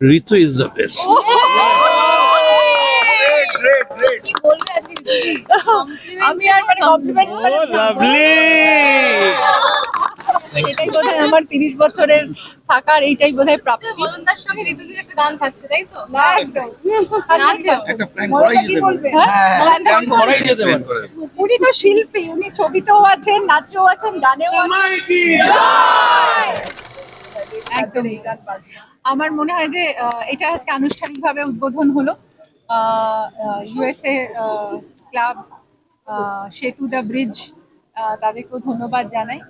Ritu is the best আমি আর মানে কমপ্লিমেন্ট লাভলি এটাই বোধহয় আমার তিরিশ বছরের থাকার এইটাই বোধহয় প্রাপ্তি। যে সঙ্গে ঋতুদির একটা গান থাকছে তাই তো? একদম। নাচেও মমতা কি বলবে? হ্যাঁ? উনি তো শিল্পী উনি ছবিতেও আছেন নাচেও আছেন গানেও আছেন। আমার মনে হয় যে এটা আজকে আনুষ্ঠানিকভাবে উদ্বোধন হলো। ইউএসএ ক্লাব সেতু দ্য ব্রিজ তাদেরকেও ধন্যবাদ জানাই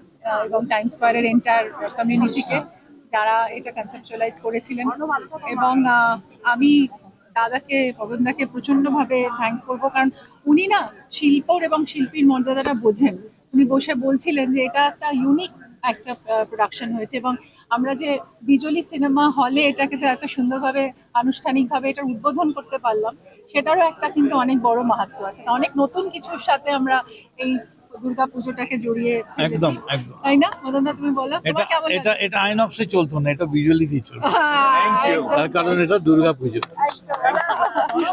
এবং টাইম স্কোয়ারের এন্টার কমিউনিটিকে যারা এটা কনসেপচুয়ালাইজ করেছিলেন। এবং আমি দাদাকে পবনদাকে প্রচন্ডভাবে থ্যাংক করব কারণ উনি না শিল্পর এবং শিল্পীর মর্যাদাটা বোঝেন। উনি বসে বলছিলেন যে এটা একটা ইউনিক একটা প্রোডাকশন হয়েছে এবং আমরা যে বিজলি সিনেমা হলে এটাকে তো এত সুন্দরভাবে আনুষ্ঠানিকভাবে এটা উদ্বোধন করতে পারলাম সেটারও একটা কিন্তু অনেক বড় মাহাত্ম আছে। অনেক নতুন কিছুর সাথে আমরা এই দুর্গা পুজোটাকে জড়িয়ে একদম, একদম। তাই না? মদনদা তুমি বলো এটা তোমার কেমন এটা এটা আইনক্সে চলতো না এটা ভিজুয়ালি দিয়ে চলতো। তার কারণ এটা দুর্গা পুজো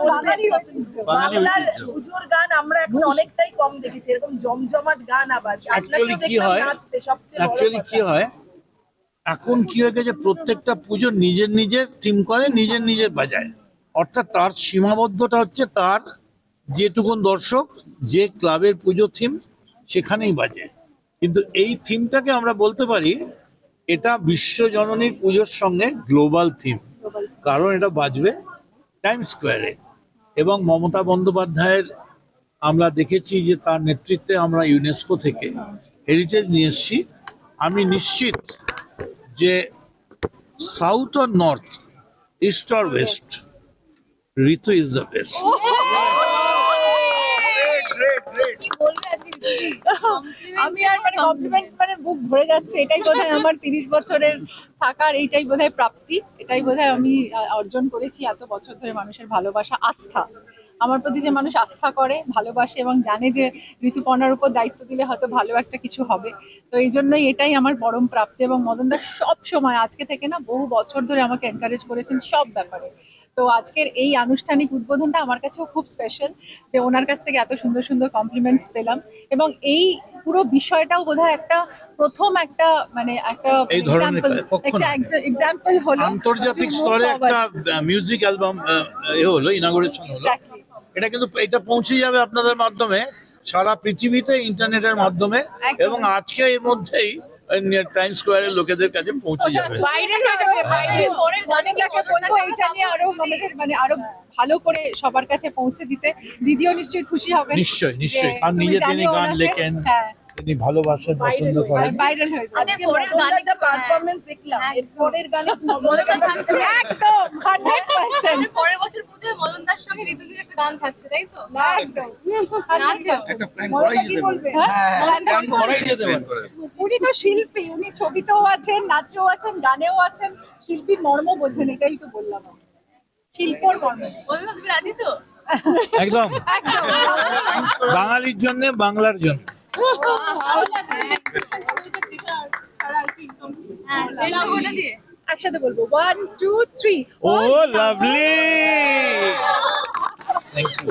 বাঙালির ঐতিহ্য। বাঙালি বাংলার ঐতিহ্য। পুজোর গান আমরা এখন অনেকটাই কম দেখেছি এরকম জমজমাট গান আবার। কি হয়? সবচেয়ে বড় অ্যাকচুয়ালি কি হয়? এখন কি হয়ে গেছে? প্রত্যেকটা পুজো নিজের নিজের থিম করে, নিজের নিজের বাজায়। অর্থাৎ তার সীমাবদ্ধটা হচ্ছে তার যেটুকুন দর্শক, যে ক্লাবের পুজো থিম সেখানেই বাজে। কিন্তু এই থিমটাকে আমরা বলতে পারি, এটা বিশ্বজননীর পুজোর সঙ্গে গ্লোবাল থিম কারণ এটা বাজবে টাইম স্কোয়ারে এবং মমতা বন্দ্যোপাধ্যায়ের আমরা দেখেছি যে তার নেতৃত্বে আমরা ইউনেস্কো থেকে হেরিটেজ নিয়ে এসেছি। আমি নিশ্চিত যে সাউথ আর নর্থ ইস্ট আর west Ritu is the best আমি আর মানে কমপ্লিমেন্ট মানে বুক ভরে যাচ্ছে এটাই বোধহয় আমার তিরিশ বছরের থাকার এইটাই বোধহয় প্রাপ্তি এটাই বোধহয় আমি অর্জন করেছি এত বছর ধরে মানুষের ভালোবাসা আস্থা। আমার প্রতি যে মানুষ আস্থা করে ভালোবাসে এবং জানে যে ঋতুপর্ণার উপর দায়িত্ব দিলে হয়তো ভালো একটা কিছু হবে তো এই জন্যই এটাই আমার পরম প্রাপ্তি এবং মদনদা সব সময় আজকে থেকে না বহু বছর ধরে আমাকে এনকারেজ করেছেন সব ব্যাপারে তো আজকের এই আনুষ্ঠানিক উদ্বোধনটা আমার কাছেও খুব স্পেশাল যে ওনার কাছ থেকে এত সুন্দর সুন্দর কমপ্লিমেন্টস পেলাম এবং এই পুরো বিষয়টাও বোধহয় একটা প্রথম একটা মানে একটা। একটা এক্সাম্পল হলো আন্তর্জাতিক স্তরে একটা মিউজিক অ্যালবাম এ হলো ইনাগুরেশন হলো. এটা কিন্তু এটা পৌঁছে যাবে আপনাদের মাধ্যমে সারা পৃথিবীতে ইন্টারনেটের মাধ্যমে এবং আজকে এর মধ্যেই টাইম স্কোয়ারের লোকেদের কাছে পৌঁছে যাবে। ভাইরাল হয়ে যাবে আরও আমাদের মানে আরও ভালো করে সবার কাছে পৌঁছে দিতে দিদিও নিশ্চয়ই খুশি হবে নিশ্চয়ই নিশ্চয়ই কারণ নিজে তিনি গান লেখেন। তিনি ভালোবাসেন পছন্দ করেন। পরের বছর পুজোয় সঙ্গে ঋতুদির একটা গান থাকছে তাই তো? উনি তো শিল্পী উনি ছবিতেও আছেন নাচেও আছেন গানেও আছেন। শিল্পীর মর্ম বোঝেন এটাই তো বললাম শিল্পর মর্ম। তুমি রাজি তো? একদম। একদম। বাঙালির জন্য বাংলার জন্য। হ্যাঁ শেষ খবরটা দিয়ে একসাথে বলবো one two three O lovely thank you